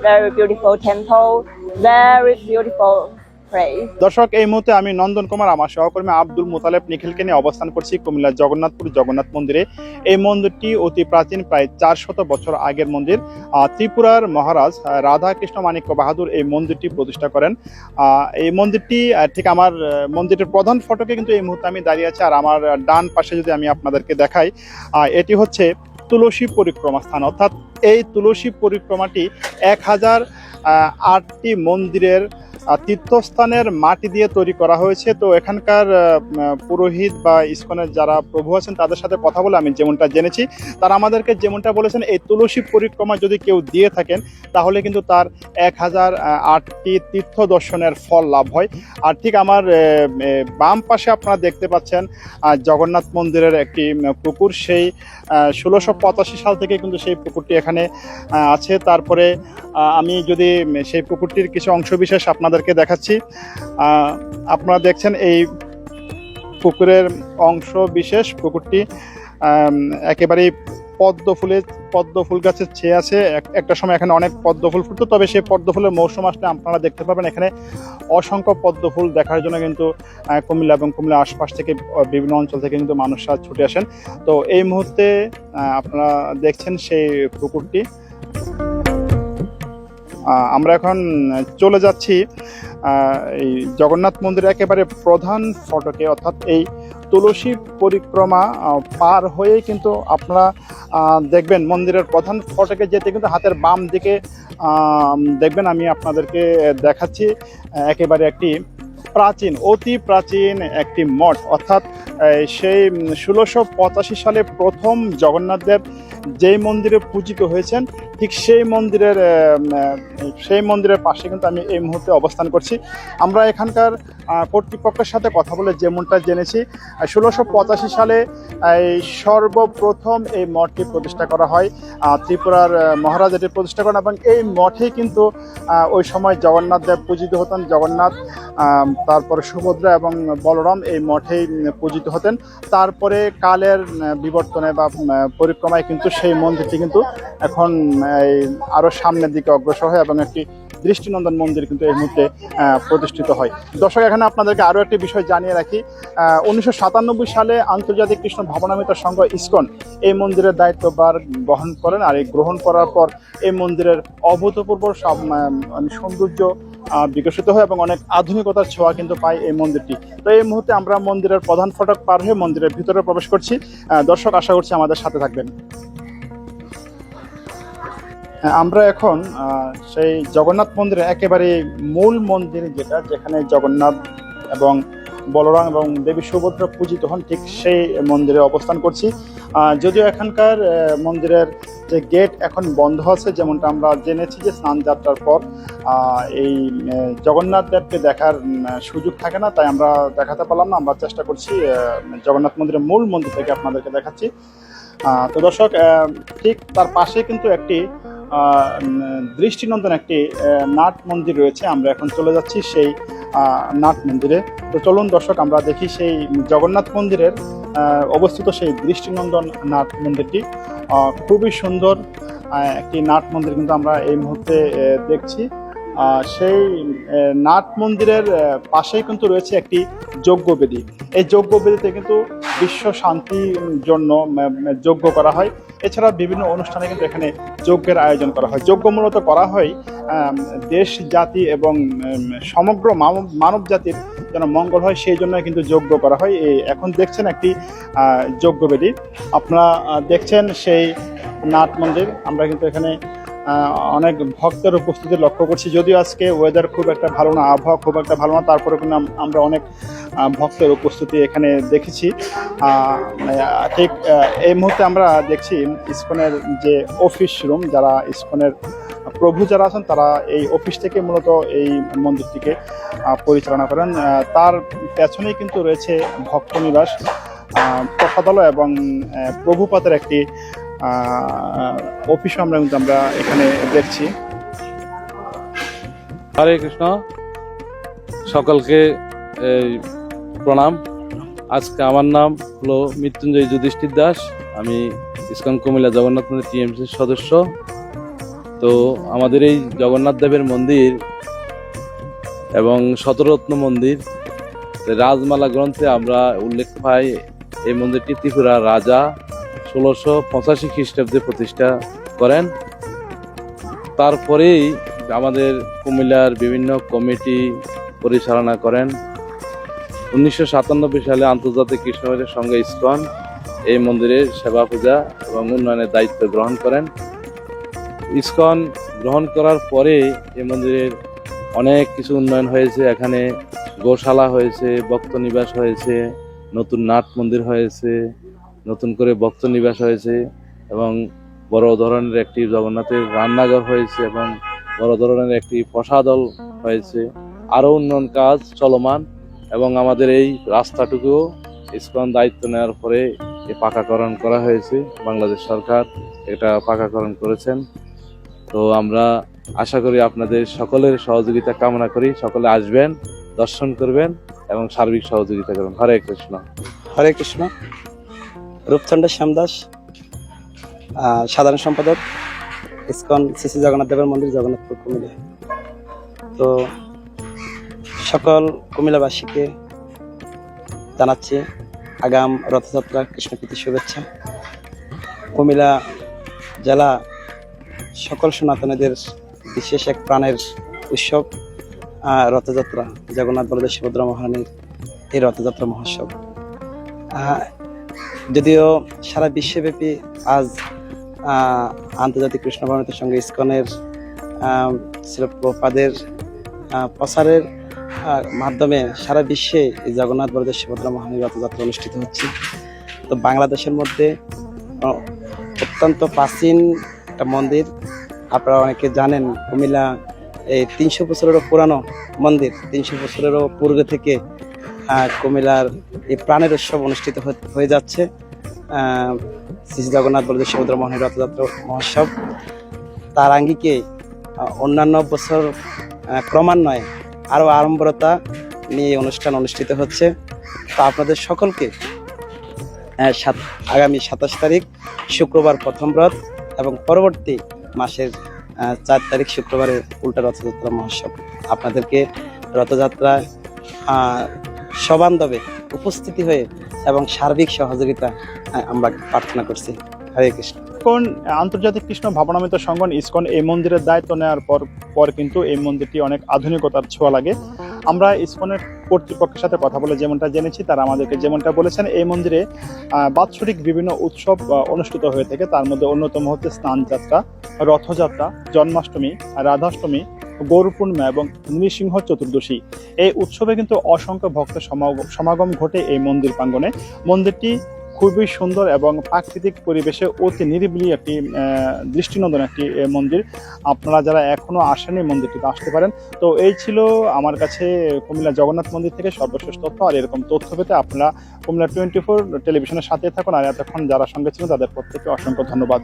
very beautiful temple, very beautiful. দর্শক এই মুহূর্তে আমি নন্দন কুমার আমার সহকর্মী আব্দুল মোতালেব নিখিলকে নিয়ে অবস্থান করছি কুমিল্লার জগন্নাথপুর জগন্নাথ মন্দিরে। এই মন্দিরটি অতি প্রাচীন প্রায় চারশত বছর আগের মন্দির। ত্রিপুরার মহারাজ রাধা কৃষ্ণ বাহাদুর এই মন্দিরটি প্রতিষ্ঠা করেন। এই মন্দিরটি ঠিক আমার মন্দিরের প্রধান ফটকে কিন্তু এই মুহূর্তে আমি দাঁড়িয়ে আছি। আর আমার ডান পাশে যদি আমি আপনাদেরকে দেখাই এটি হচ্ছে তুলসী পরিক্রমা স্থান অর্থাৎ এই তুলসী পরিক্রমাটি এক হাজার আটটি মন্দিরের তীর্থস্থানের মাটি দিয়ে তৈরি করা হয়েছে। তো এখানকার পুরোহিত বা ইসকনের যারা প্রভু আছেন, তাদের সাথে কথা বলে আমি যেমনটা জেনেছি। তারা আমাদেরকে যেমনটা বলেছেন, এই তুলসী পরিক্রমা যদি কেউ দিয়ে থাকেন, তাহলে কিন্তু তার এক হাজার আটটি তীর্থ দর্শনের ফল লাভ হয়। আর ঠিক আমার বাম পাশে আপনারা দেখতে পাচ্ছেন জগন্নাথ মন্দিরের একটি পুকুর। সেই ষোলোশো পঁচাশি সাল থেকে কিন্তু সেই পুকুরটি এখানে আছে। তারপরে আমি যদি সেই পুকুরটির কিছু অংশবিশেষ আপনাদেরকে দেখাচ্ছি। আপনারা দেখছেন এই পুকুরের অংশ বিশেষ পুকুরটি একেবারেই পদ্ম ফুলের পদ্ম ফুল গাছের ছেয়ে আছে। এক- একটা সময় এখানে অনেক পদ্ম ফুল ফুটতো, তবে সেই পদ্ম ফুলের মৌসুম আসলে আপনারা দেখতে পাবেন। এখানে অসংখ্য পদ্ম ফুল দেখার জন্য কিন্তু কুমিল্লা এবং কুমিল্লার আশপাশ থেকে বিভিন্ন অঞ্চল থেকে কিন্তু মানুষরা ছুটে আসেন। তো এই মুহূর্তে আপনারা দেখছেন সেই পুকুরটি। আমরা এখন চলে যাচ্ছি এই জগন্নাথ মন্দিরের একেবারে প্রধান ফটকে, অর্থাৎ এই তুলসী পরিক্রমা পার হয়ে কিন্তু আপনারা দেখবেন মন্দিরের প্রধান ফটকে যেতে কিন্তু হাতের বাম দিকে দেখবেন আমি আপনাদেরকে দেখাচ্ছি, একেবারে একটি প্রাচীন, অতি প্রাচীন একটি মঠ। অর্থাৎ সেই ষোলোশো সালে প্রথম জগন্নাথ দেব যেই মন্দিরে পূজিত হয়েছেন ঠিক সেই মন্দিরের সেই মন্দিরের পাশে কিন্তু আমি এই মুহূর্তে অবস্থান করছি। আমরা এখানকার কর্তৃপক্ষের সাথে কথা বলে যেমনটা জেনেছি। ষোলোশো পঁচাশি সালে এই সর্বপ্রথম এই মঠটি প্রতিষ্ঠা করা হয়। ত্রিপুরার মহারাজ এটি প্রতিষ্ঠা করেন এবং এই মঠে কিন্তু ওই সময় জগন্নাথ দেব পূজিত হতেন। জগন্নাথ তারপরে সুভদ্রা এবং বলরাম এই মঠেই পূজিত হতেন। তারপরে কালের বিবর্তনে বা পরিক্রমায় কিন্তু সেই মন্দিরটি কিন্তু এখন এই আরও সামনের দিকে অগ্রসর হয় এবং একটি দৃষ্টিনন্দন মন্দির কিন্তু এই মুহূর্তে প্রতিষ্ঠিত হয়। দর্শক, এখানে আপনাদেরকে আরও একটি বিষয় জানিয়ে রাখি। উনিশশো সাতানব্বই সালে আন্তর্জাতিক কৃষ্ণ ভাবনামিত সংঘ ইসকন এই মন্দিরের দায়িত্বভার গ্রহণ করেন আর এই গ্রহণ করার পর এই মন্দিরের অভূতপূর্ব মানে সৌন্দর্য বিকশিত হয় এবং অনেক আধুনিকতার ছোঁয়া কিন্তু পায় এই মন্দিরটি। তো এই মুহূর্তে আমরা মন্দিরের প্রধান ফটক পার হয়ে মন্দিরের ভিতরে প্রবেশ করছি। দর্শক, আশা করছি আমাদের সাথে থাকবেন। আমরা এখন সেই জগন্নাথ মন্দিরের একেবারে মূল মন্দির যেটা, যেখানে জগন্নাথ এবং বলরাম এবং দেবী সুভদ্রা পূজিত হন, ঠিক সেই মন্দিরে অবস্থান করছি। যদিও এখানকার মন্দিরের যে গেট এখন বন্ধ আছে, যেমনটা আমরা জেনেছি যে স্নান যাত্রার পর এই জগন্নাথ দেবকে দেখার সুযোগ থাকে না, তাই আমরা দেখাতে পারলাম না। আমরা চেষ্টা করছি জগন্নাথ মন্দিরের মূল মন্দির থেকে আপনাদেরকে দেখাচ্ছি। তো দর্শক ঠিক তার পাশে কিন্তু একটি দৃষ্টিনন্দন একটি নাট মন্দির রয়েছে। আমরা এখন চলে যাচ্ছি সেই নাট মন্দিরে। তো চলুন দর্শক, আমরা দেখি সেই জগন্নাথ মন্দিরের অবস্থিত সেই দৃষ্টিনন্দন নাট মন্দিরটি। খুবই সুন্দর একটি নাট মন্দির কিন্তু আমরা এই মুহূর্তে দেখছি। সেই নাট মন্দিরের পাশেই কিন্তু রয়েছে একটি যজ্ঞবেদী এই যজ্ঞবেদীতে কিন্তু বিশ্ব শান্তির জন্য যজ্ঞ করা হয়। এছাড়া বিভিন্ন অনুষ্ঠানে কিন্তু এখানে যজ্ঞের আয়োজন করা হয়। যজ্ঞ মূলত করা হয় দেশ জাতি এবং সমগ্র মানব জাতির যেন মঙ্গল হয়, সেই জন্য কিন্তু যজ্ঞ করা হয়। এই এখন দেখছেন একটি যজ্ঞবেদী। আপনারা দেখছেন সেই নাট মন্দির। আমরা কিন্তু এখানে অনেক ভক্তের উপস্থিতি লক্ষ্য করছি। যদিও আজকে ওয়েদার খুব একটা ভালো না, আবহাওয়া খুব একটা ভালো না তারপরে কিন্তু আমরা অনেক ভক্তের উপস্থিতি এখানে দেখেছি। ঠিক এই মুহূর্তে আমরা দেখছি ইসকনের যে অফিস রুম যারা ইসকনের প্রভু যারা আছেন, তারা এই অফিস থেকে মূলত এই মন্দিরটিকে পরিচালনা করেন। তার পেছনেই কিন্তু রয়েছে ভক্ত নিবাস প্রসাদালয় এবং প্রভুপাতের একটি অফিসও আমরা কিন্তু আমরা এখানে দেখছি। হরে কৃষ্ণ। সকলকে প্রণাম। আজকে আমার নাম হলো মৃত্যুঞ্জয় যুধিষ্ঠির দাস। আমি ইস্কন কুমিল্লা জগন্নাথ মন্দির টিএমসির সদস্য। তো আমাদের এই জগন্নাথ দেবের মন্দির এবং শতরত্ন মন্দির, রাজমালা গ্রন্থে আমরা উল্লেখ পাই, এই মন্দিরটি ত্রিপুরা রাজা। ষোলোশো পঁচাশি খ্রিস্টাব্দে প্রতিষ্ঠা করেন। তারপরেই আমাদের কুমিল্লার বিভিন্ন কমিটি পরিচালনা করেন। উনিশশো সাতানব্বই সালে আন্তর্জাতিক কৃষ্ণমের সঙ্গে ইস্কন এই মন্দিরের সেবা পূজা এবং উন্নয়নের দায়িত্ব গ্রহণ করেন। ইস্কন গ্রহণ করার পরে এই মন্দিরের অনেক কিছু উন্নয়ন হয়েছে। এখানে গোশালা হয়েছে ভক্ত নিবাস হয়েছে, নতুন নাট মন্দির হয়েছে নতুন করে ভক্ত নিবাস হয়েছে এবং বড় ধরনের একটি জগন্নাথের রান্নাঘর হয়েছে এবং বড় ধরনের একটি প্রসাদল হয়েছে। আরও উন্নয়ন কাজ চলমান এবং আমাদের এই রাস্তাটুকুও ইস্কন দায়িত্ব নেওয়ার পরে এ পাকাকরণ করা হয়েছে। বাংলাদেশ সরকার এটা পাকাকরণ করেছেন। তো আমরা আশা করি আপনাদের সকলের সহযোগিতা কামনা করি। সকলে আসবেন, দর্শন করবেন এবং সার্বিক সহযোগিতা করবেন। হরে কৃষ্ণ। হরে কৃষ্ণ। রূপচন্দ্র শ্যামদাস সাধারণ সম্পাদক, ইসকন শ্রী জগন্নাথ দেবের মন্দির জগন্নাথপুর, কুমিল্লা। তো সকল কুমিল্লাবাসীকে জানাচ্ছি আগাম রথযাত্রা কৃষ্ণপ্রীতি শুভেচ্ছা। কুমিল্লা জেলা সকল সনাতনীদের বিশেষ এক প্রাণের উৎসব রথযাত্রা। জগন্নাথ বলদেব সুভদ্রা মহারানীর এই রথযাত্রা মহোৎসব। যদিও সারা বিশ্বব্যাপী আজ আন্তর্জাতিক কৃষ্ণ ভবনের সঙ্গে ইস্কনের শিলপ্রপাদের প্রচারের মাধ্যমে সারা বিশ্বে এই জগন্নাথ বলদেব সুভদ্রা মহানীর রথযাত্রা অনুষ্ঠিত হচ্ছে। তো বাংলাদেশের মধ্যে অত্যন্ত প্রাচীন একটা মন্দির। আপনারা অনেকে জানেন কুমিল্লা, এই তিনশো বছরেরও পুরানো মন্দির। তিনশো বছরেরও পূর্বে থেকে কুমিল্লার এই প্রাণের উৎসব অনুষ্ঠিত হয়ে- যাচ্ছে। শ্রী জগন্নাথ বলদেব সমুদ্র মোহনের রথযাত্রা মহোৎসব। তার আঙ্গিকে অন্যান্য বছর ক্রমান্বয়ে আরও আড়ম্বরতা নিয়ে অনুষ্ঠান অনুষ্ঠিত হচ্ছে। তো আপনাদের সকলকে সাত- আগামী সাতাশ তারিখ শুক্রবার প্রথম রথ এবং পরবর্তী মাসের চার তারিখ শুক্রবারের উল্টা রথযাত্রা মহোৎসব। আপনাদেরকে রথযাত্রায় আহ, সবান্ধবে উপস্থিতি হয়ে এবং সার্বিক সহযোগিতা আমরা প্রার্থনা করছি। হরে কৃষ্ণ। ইস্কন আন্তর্জাতিক কৃষ্ণ ভাবনামিত সংগঠন ইস্কন এই মন্দিরের দায়িত্ব নেওয়ার পর পর কিন্তু এই মন্দিরটি অনেক আধুনিকতার ছোঁয়া লাগে। আমরা ইস্কনের কর্তৃপক্ষের সাথে কথা বলে যেমনটা জেনেছি, তারা আমাদেরকে যেমনটা বলেছেন, এই মন্দিরে বাৎসরিক বিভিন্ন উৎসব অনুষ্ঠিত হয়ে থাকে। তার মধ্যে অন্যতম হচ্ছে স্নান যাত্রা রথযাত্রা, জন্মাষ্টমী, রাধাষ্টমী গৌর পূর্ণিমা এবং নৃসিংহ চতুর্দশী। এই উৎসবে কিন্তু অসংখ্য ভক্তের সমাগম ঘটে এই মন্দির প্রাঙ্গণে। মন্দিরটি খুবই সুন্দর এবং প্রাকৃতিক পরিবেশে অতি নিরিবিলি একটি দৃষ্টিনন্দন একটি মন্দির। আপনারা যারা এখনও আসেনি মন্দিরটিতে আসতে পারেন। তো এই ছিল আমার কাছে কুমিল্লা জগন্নাথ মন্দির থেকে সর্বশেষ তথ্য। আর এরকম তথ্য পেতে আপনারা কুমিল্লা টোয়েন্টি ফোর টেলিভিশনের সাথে থাকুন। আর এতক্ষণ যারা সঙ্গে ছিলেন তাদের প্রত্যেকে অসংখ্য ধন্যবাদ।